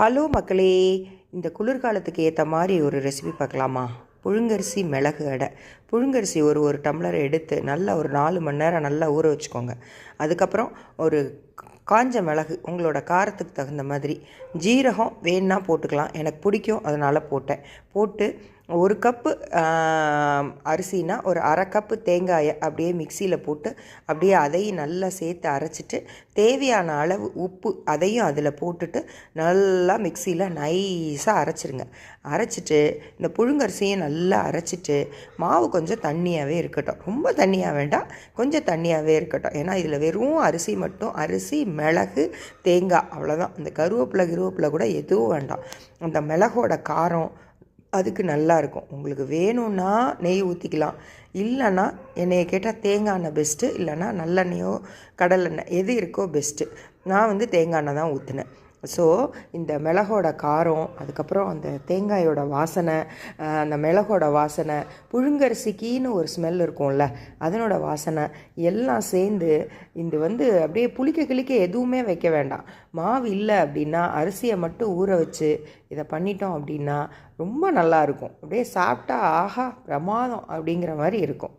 Hello மக்களே இந்த குளிர்காலத்துக்கு ஏற்ற மாதிரி ஒரு ரெசிபி பார்க்கலாமா? புழுங்கரிசி மிளகு அடை. புழுங்கரிசி ஒரு ஒரு டம்ளர் எடுத்து நல்லா ஒரு நாலு மணி நேரம் நல்லா ஊற வச்சுக்கோங்க. அதுக்கப்புறம் ஒரு காஞ்ச மிளகு உங்களோட காரத்துக்கு தகுந்த மாதிரி. ஜீரகம் வேணுன்னா போட்டுக்கலாம். எனக்கு பிடிக்கும் அதனால் போட்டேன். போட்டு ஒரு கப்பு அரிசினா ஒரு அரை கப்பு தேங்காயை அப்படியே மிக்சியில் போட்டு அப்படியே அதையும் நல்லா சேர்த்து அரைச்சிட்டு தேவையான அளவு உப்பு அதையும் அதில் போட்டுட்டு நல்லா மிக்சியில் நைஸாக அரைச்சிருங்க. அரைச்சிட்டு இந்த புழுங்கரிசியும் நல்லா அரைச்சிட்டு மாவு கொஞ்சம் தண்ணியாகவே இருக்கட்டும். ரொம்ப தண்ணியாக வேண்டாம் கொஞ்சம் தண்ணியாகவே இருக்கட்டும். ஏன்னா இதில் வெறும் அரிசி மட்டும் அரிசி மிளகு தேங்காய் அவ்வளோதான் இந்த கருவேப்பிலை கருவேப்பிலை கூட எதுவும் வேண்டாம். அந்த மிளகோட காரம் அதுக்கு நல்லா இருக்கும். உங்களுக்கு வேணும்னா நெய் ஊற்றிக்கலாம் இல்லைன்னா என்னைய கேட்டால் தேங்காய் எண்ணெய் பெஸ்ட்டு இல்லைன்னா நல்லெண்ணெயோ கடலெண்ணெய் எது இருக்கோ பெஸ்ட்டு நான் வந்து தேங்காய் எண்ணெய் தான் ஊற்றினேன் ஸோ இந்த மிளகோட காரம் அதுக்கப்புறம் அந்த தேங்காயோட வாசனை அந்த மிளகோட வாசனை புழுங்கரிசிக்கின்னு ஒரு ஸ்மெல் இருக்கும்ல அதனோட வாசனை எல்லாம் சேர்ந்து இது வந்து அப்படியே புளிக்க கிளிக்க எதுவுமே வைக்க வேண்டாம். மாவு இல்லை அப்படின்னா அரிசியை மட்டும் ஊற வச்சு இதை பண்ணிட்டோம் அப்படின்னா ரொம்ப நல்லா இருக்கும். அப்படியே சாப்பிட்டா ஆஹா பிரமாதம் அப்படிங்கிற மாதிரி இருக்கும்.